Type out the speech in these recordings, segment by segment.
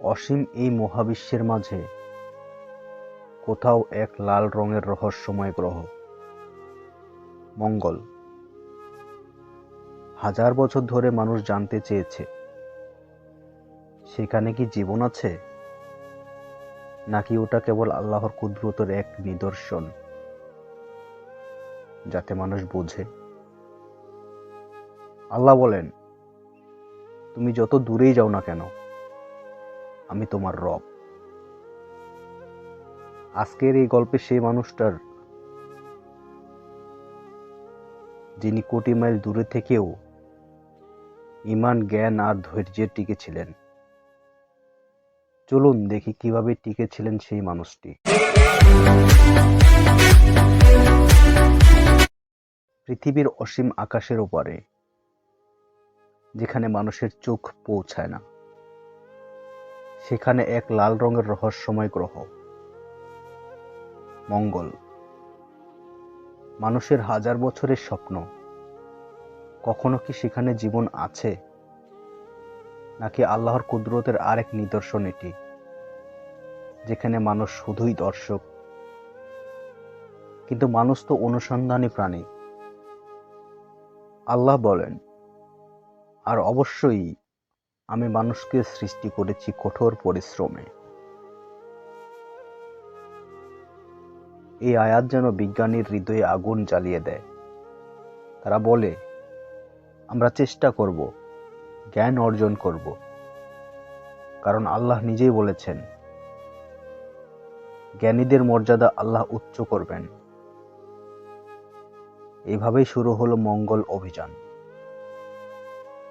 অসীম এই মহাবিশ্বের মাঝে কোথাও এক লাল রঙের রহস্যময় গ্রহ। মঙ্গল। হাজার বছর ধরে মানুষ জানতে চেয়েছে, সেখানে কি জীবন আছে? নাকি ওটা কেবল আল্লাহর কুদরতের এক নিদর্শন, যাতে মানুষ বোঝে? আল্লাহ বলেন, তুমি যত দূরেই যাও না কেন আমি তোমার রব। আজকের এই গল্পে সেই মানুষটার, যিনি কোটি মাইল দূরে থেকেও ইমান, জ্ঞান আর ধৈর্যের টিকে ছিলেন। চলুন দেখি কীভাবে টিকে ছিলেন সেই মানুষটি। পৃথিবীর অসীম আকাশের ওপারে, যেখানে মানুষের চোখ পৌঁছায় না। সেখানে এক লাল রঙের রহস্যময় গ্রহ। মঙ্গল। মানুষের হাজার বছরের স্বপ্ন। কখনো কি সেখানে জীবন আছে? নাকি আল্লাহর কুদরতের আরেক নিদর্শন এটি, যেখানে মানুষ শুধুই দর্শক? কিন্তু মানুষ তো অনুসন্ধানী প্রাণী। আল্লাহ বলেন, আর অবশ্যই আমি মানুষকে সৃষ্টি করেছি কঠোর পরিশ্রমে। এই আয়াত যেন বিজ্ঞানীর হৃদয়ে আগুন জ্বালিয়ে দেয়। তারা বলে, আমরা চেষ্টা করব, জ্ঞান অর্জন করব। কারণ আল্লাহ নিজেই বলেছেন, জ্ঞানীদের মর্যাদা আল্লাহ উচ্চ করবেন। এইভাবেই শুরু হলো মঙ্গল অভিযান।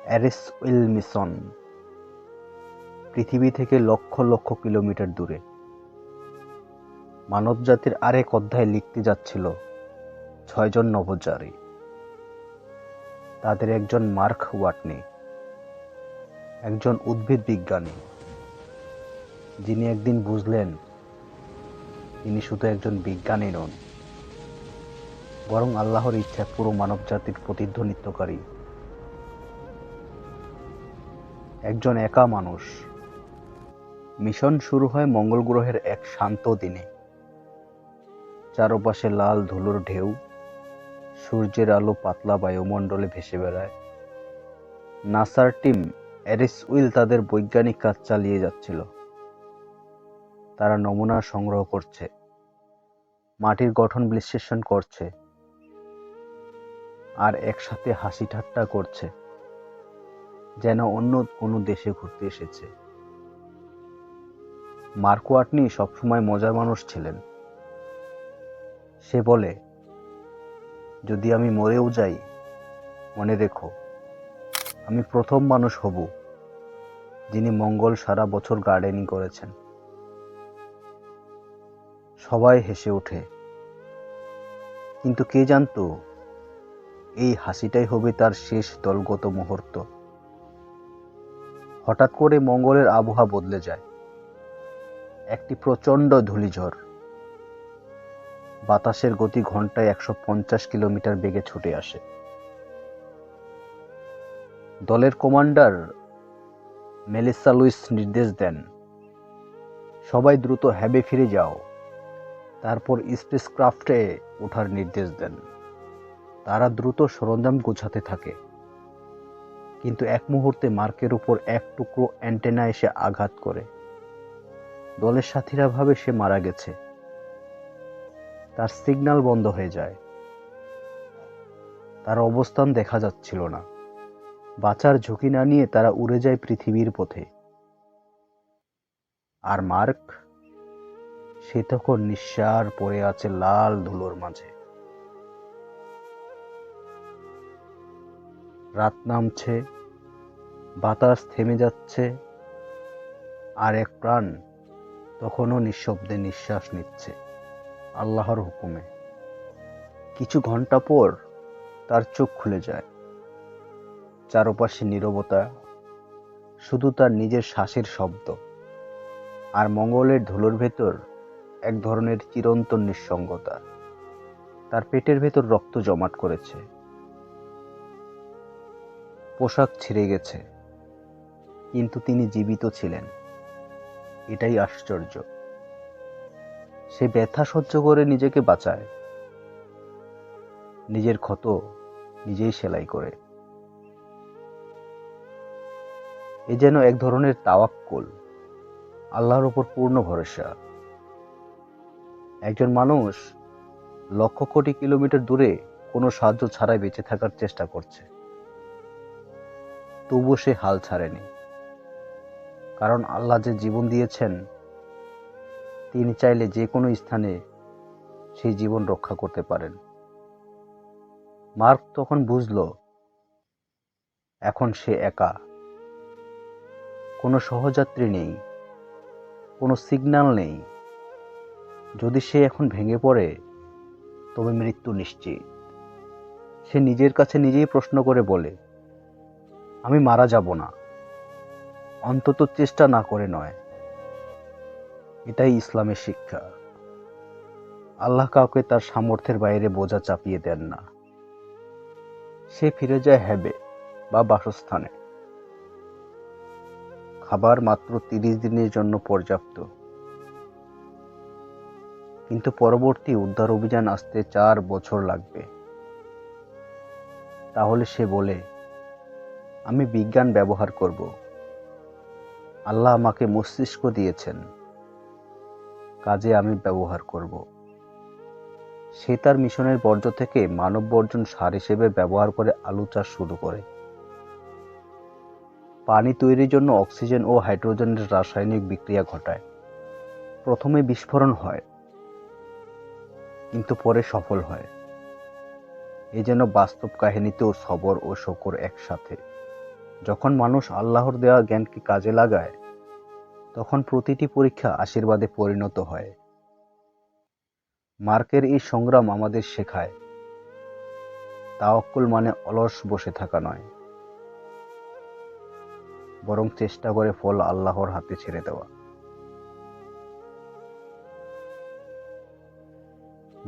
অ্যারিস উইল মিশন পৃথিবী থেকে লক্ষ লক্ষ কিলোমিটার দূরে। মানবজাতির আরেক অধ্যায় লিখতে যাচ্ছিল, ছয়জন নভোচারী। তাদের একজন মার্ক ওয়াটনি, একজন উদ্ভিদ বিজ্ঞানী, যিনি একদিন বুঝলেন, তিনি শুধু একজন বিজ্ঞানী নন, বরং আল্লাহর ইচ্ছা পুরো মানব জাতির প্রতিধ্বনিত্বকারী একজন একা মানুষ মিশন শুরু হয় মঙ্গল গ্রহের এক শান্ত দিনে। চারপাশে লাল ধুলোর ঢেউ, সূর্যের আলো পাতলা বায়ুমণ্ডলে ভেসে বেড়ায়। নাসার টিম অ্যারিস উইল তাদের বৈজ্ঞানিক কাজ চালিয়ে যাচ্ছিল। তারা নমুনা সংগ্রহ করছে। মাটির গঠন বিশ্লেষণ করছে। আর একসাথে হাসি ঠাট্টা করছে। যেন অন্য কোনো দেশে ঘুরতে এসেছে। মার্কো আটনি সবসময় মজার মানুষ ছিলেন। সে বলে, যদি আমি মরেও যাই, মনে রেখো, আমি প্রথম মানুষ হব যিনি মঙ্গল সারা বছর গার্ডেনিং করেছেন। সবাই হেসে ওঠে। কিন্তু কে জানতো, এই হাসিটাই হবে তার শেষ দলগত মুহূর্ত। হঠাৎ করে মঙ্গলের আবহাওয়া বদলে যায়। একটি প্রচণ্ড ধূলিঝড়। বাতাসের গতি ঘন্টায় একশো পঞ্চাশ কিলোমিটার বেগে ছুটে আসে। দলের কমান্ডার মেলিসা লুইস নির্দেশ দেন, সবাই দ্রুত হ্যাবে ফিরে যাও। তারপর স্পেস ক্রাফটে ওঠার নির্দেশ দেন। তারা দ্রুত সরঞ্জাম গোছাতে থাকে। কিন্তু এক মুহূর্তে মার্কের উপর এক টুকরো অ্যান্টেনা এসে আঘাত করে। দলের সাথীরা ভাবে সে মারা গেছে। তার সিগন্যাল বন্ধ হয়ে যায়। তার অবস্থান দেখা যাচ্ছিল না। বাঁচার ঝুঁকি না নিয়ে তারা উড়ে যায় পৃথিবীর পথে। আর মার্ক, সে তখন নিঃশ্বাস পড়ে আছে লাল ধুলোর মাঝে। রাত নামছে, বাতাস থেমে যাচ্ছে, আর এক প্রাণ তখনও নিঃশব্দে নিঃশ্বাস নিচ্ছে আল্লাহর হুকুমে। কিছু ঘণ্টা পর তার চোখ খুলে যায়। চারপাশে নীরবতা, শুধু তার নিজের শ্বাসের শব্দ আর মঙ্গলের ধুলোর ভেতর এক ধরনের চিরন্তন নিঃসঙ্গতা। তার পেটের ভেতর রক্ত জমাট করেছে। পোশাক ছিঁড়ে গেছে, কিন্তু তিনি জীবিত ছিলেন। এটাই আশ্চর্য। সে ব্যথা সহ্য করে নিজেকে বাঁচায়। নিজের ক্ষত নিজেই সেলাই করে। এ যেন এক ধরনের তাওয়াক্কুল, আল্লাহর উপর পূর্ণ ভরসা। একজন মানুষ লক্ষ কোটি কিলোমিটার দূরে কোনো সাহায্য ছাড়াই বেঁচে থাকার চেষ্টা করছে। তবুও সে হাল ছাড়েনি। কারণ আল্লাহ যে জীবন দিয়েছেন, তিনি চাইলে যে কোনো স্থানে সেই জীবন রক্ষা করতে পারেন। মার্ক তখন বুঝল, এখন সে একা। কোনো সহযাত্রী নেই, কোনো সিগন্যাল নেই। যদি সে এখন ভেঙে পড়ে, তবে মৃত্যু নিশ্চিত। সে নিজের কাছে নিজেই প্রশ্ন করে বলে, আমি মারা যাব না। অন্তত চেষ্টা না করে নয়। এটাই ইসলামের শিক্ষা। আল্লাহ কাউকে তার সামর্থ্যের বাইরে বোঝা চাপিয়ে দেন না। সে ফিরে যায় হ্যাবে বা বাসস্থানে। খাবার মাত্র তিরিশ দিনের জন্য পর্যাপ্ত। কিন্তু পরবর্তী উদ্ধার অভিযান আসতে চার বছর লাগবে। তাহলে সে বলে, আমি বিজ্ঞান ব্যবহার করব। আল্লাহ আমাকে মস্তিষ্ক দিয়েছেন। কাজে আমি ব্যবহার করব। সে তার মিশনের বর্জ্য থেকে মানব বর্জন সার হিসেবে ব্যবহার করে আলু চাষ শুরু করে। পানি তৈরির জন্য অক্সিজেন ও হাইড্রোজেনের রাসায়নিক বিক্রিয়া ঘটায়। প্রথমে বিস্ফোরণ হয়, কিন্তু পরে সফল হয়। এ যেন বাস্তব কাহিনীতেও সবর ও শকর একসাথে। যখন মানুষ আল্লাহর দেওয়া জ্ঞানকে কাজে লাগায়, তখন প্রতিটি পরীক্ষা আশীর্বাদে পরিণত হয়। মার্কের এই সংগ্রাম আমাদের শেখায়, তাওয়াক্কুল মানে অলস বসে থাকা নয়, বরং চেষ্টা করে ফল আল্লাহর হাতে ছেড়ে দেওয়া।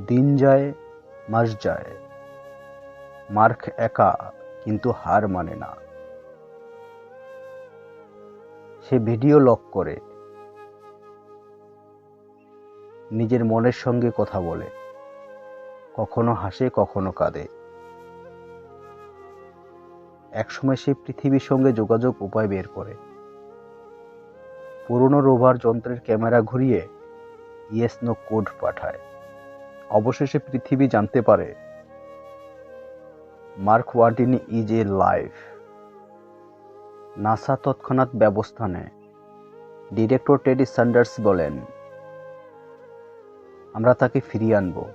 দিন যায়, মাস যায়, মার্ক একা, কিন্তু হার মানে না। সে ভিডিও লক করে। নিজের মনের সঙ্গে কথা বলে। কখনো হাসে, কখনো কাঁদে। একসময় সে পৃথিবীর সঙ্গে যোগাযোগ উপায় বের করে। পুরনো রোভার যন্ত্রের ক্যামেরা ঘুরিয়ে ইয়েস নো কোড পাঠায়। অবশেষে পৃথিবী জানতে পারে, Mark Watney is alive. NASA তৎক্ষণাৎ ব্যবস্থা নেয়। ডিরেক্টর টেডি স্যান্ডার্স বলেন, আমরা তাকে ফিরিয়ে আনব,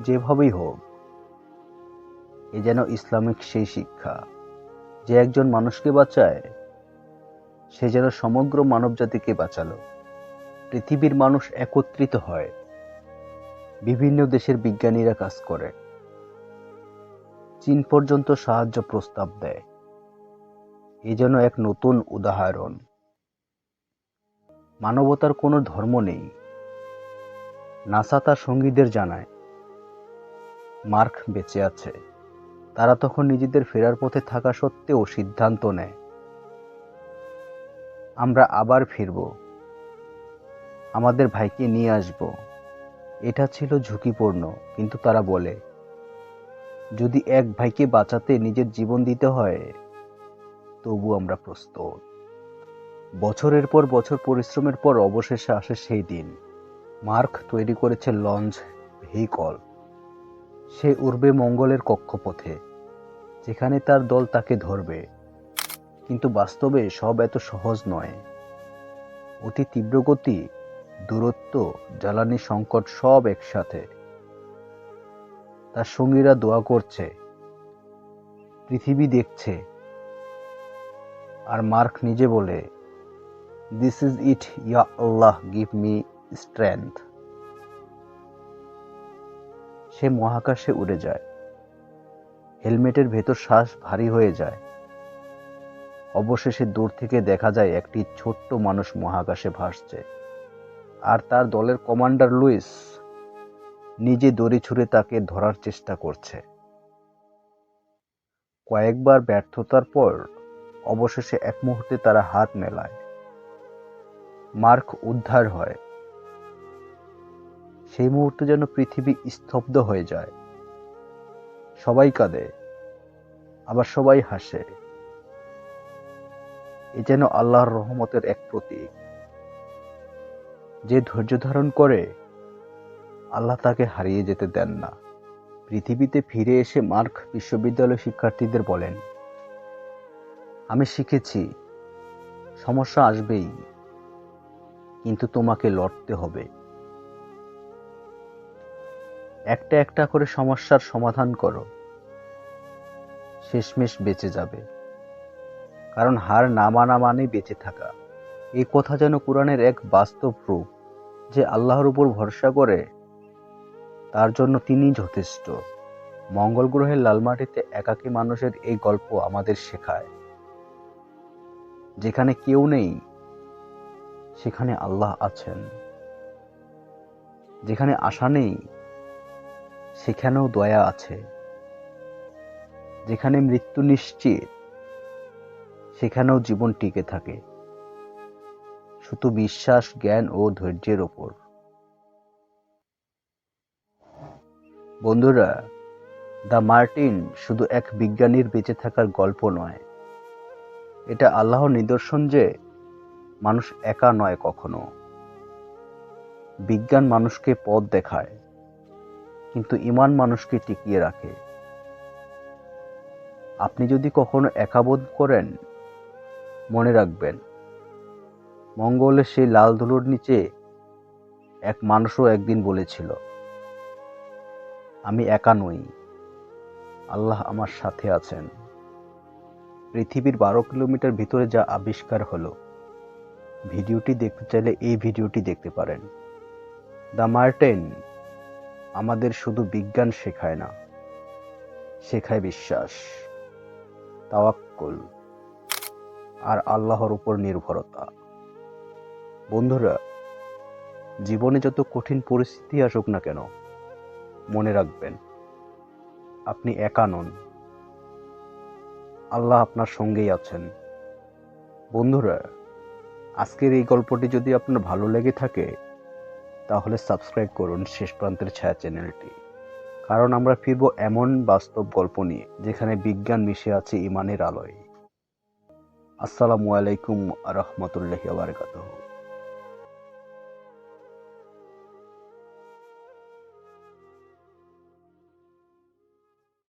যেভাবেই হোক। এ যেন ইসলামিক সেই শিক্ষা, যে একজন মানুষকে বাঁচায়, সে যেন সমগ্র মানবজাতিকে বাঁচালো। পৃথিবীর মানুষ একত্রিত হয়, বিভিন্ন দেশের বিজ্ঞানীরা কাজ করে। চীন পর্যন্ত সাহায্য প্রস্তাব দেয়। এ যেন এক নতুন উদাহরণ। মানবতার কোনো ধর্ম নেই। নাসা তার সঙ্গীদের জানায়। মার্ক বেঁচে আছে। তারা তখন নিজেদের ফেরার পথে থাকা সত্ত্বেও সিদ্ধান্ত নেয়। আমরা আবার ফিরব। আমাদের ভাইকে নিয়ে আসব। এটা ছিল ঝুঁকিপূর্ণ, কিন্তু তারা বলে, যদি এক ভাইকে বাঁচাতে নিজের জীবন দিতে হয় তবু আমরা প্রস্তুত। বছরের পর বছর পরিশ্রমের পর অবশেষে আসে সেই দিন। মার্ক তৈরি করেছে লঞ্চ ভেহিকল। সে উড়বে মঙ্গলের কক্ষপথে, যেখানে তার দল তাকে ধরবে। কিন্তু বাস্তবে সব এত সহজ নয়। অতি তীব্র গতি, দূরত্ব, জ্বালানি সংকট সব একসাথে। তার সঙ্গীরা দোয়া করছে, পৃথিবী দেখছে। আর মার্ক নিজে বলে দিস ইজ ইট ইয়া আল্লাহ গিভ মি স্ট্রেংথ সে মহাকাশে উড়ে যায়। হেলমেটের ভেতর শ্বাস ভারী হয়ে যায়। অবশেষে দূর থেকে দেখা যায় একটি ছোট্ট মানুষ মহাকাশে ভাসছে। আর তার দলের কমান্ডার লুইস নিজে দড়ি ছুঁড়ে তাকে ধরার চেষ্টা করছে। কয়েকবার ব্যর্থতার পর অবশেষে এক মুহূর্তে তারা হাত মেলায়। মার্ক উদ্ধার হয়। সেই মুহূর্তে যেন পৃথিবী স্তব্ধ হয়ে যায়। সবাই কাঁদে, আবার সবাই হাসে। এ যেন আল্লাহর রহমতের এক প্রতীক। যে ধৈর্য ধারণ করে, আল্লাহ তাকে হারিয়ে যেতে দেন না। পৃথিবীতে ফিরে এসে মার্ক বিশ্ববিদ্যালয় শিক্ষার্থীদের বলেন আমি শিখেছি, সমস্যা আসবেই, কিন্তু তোমাকে লড়তে হবে। একটা একটা করে সমস্যার সমাধান করো, শেষমেশ বেঁচে যাবে। কারণ হার না মানা মানে বেঁচে থাকা। এই কথা যেন কোরআনের এক বাস্তব রূপ, যে আল্লাহর উপর ভরসা করে, তার জন্য তিনি যথেষ্ট। মঙ্গল গ্রহের লালমাটিতে একাকী মানুষের এই গল্প আমাদের শেখায়। যেখানে কেউ নেই, সেখানে আল্লাহ আছেন। যেখানে আশা নেই, সেখানেও দয়া আছে। যেখানে মৃত্যু নিশ্চিত, সেখানেও জীবন টিকে থাকে। শুধু বিশ্বাস, জ্ঞান ও ধৈর্যের ওপর। বন্ধুরা, দ্য মার্টিন শুধু এক বিজ্ঞানীর বেঁচে থাকার গল্প নয় এটা আল্লাহর নিদর্শন যে মানুষ একা নয় কখনো। বিজ্ঞান মানুষকে পথ দেখায়, কিন্তু ইমান মানুষকে টিকিয়ে রাখে। আপনি যদি কখনো একাবোধ করেন, মনে রাখবেন মঙ্গলের সেই লাল ধুলোর নিচে এক মানুষও একদিন বলেছিল, আমি একা নই, আল্লাহ আমার সাথে আছেন। পৃথিবীর বারো কিলোমিটার ভিতরে যা আবিষ্কার হলো। ভিডিওটি দেখতে চাইলে এই ভিডিওটি দেখতে পারেন। দ্য মার্টেন আমাদের শুধু বিজ্ঞান শেখায় না, শেখায় বিশ্বাস, তাওয়াক্কুল আর আল্লাহর উপর নির্ভরতা। বন্ধুরা, জীবনে যত কঠিন পরিস্থিতি আসুক না কেন, মনে রাখবেন, আপনি একা নন। আল্লাহ আপনার সঙ্গেই আছেন। বন্ধুরা, আজকের এই গল্পটি যদি আপনার ভালো লেগে থাকে, তাহলে সাবস্ক্রাইব করুন শেষ প্রান্তের ছায়া চ্যানেলটি। কারণ আমরা ফিরব এমন বাস্তব গল্প নিয়ে, যেখানে বিজ্ঞান মিশে আছে ইমানের আলোয়। আসসালামু আলাইকুম রহমতুল্লাহ বারকাতহ।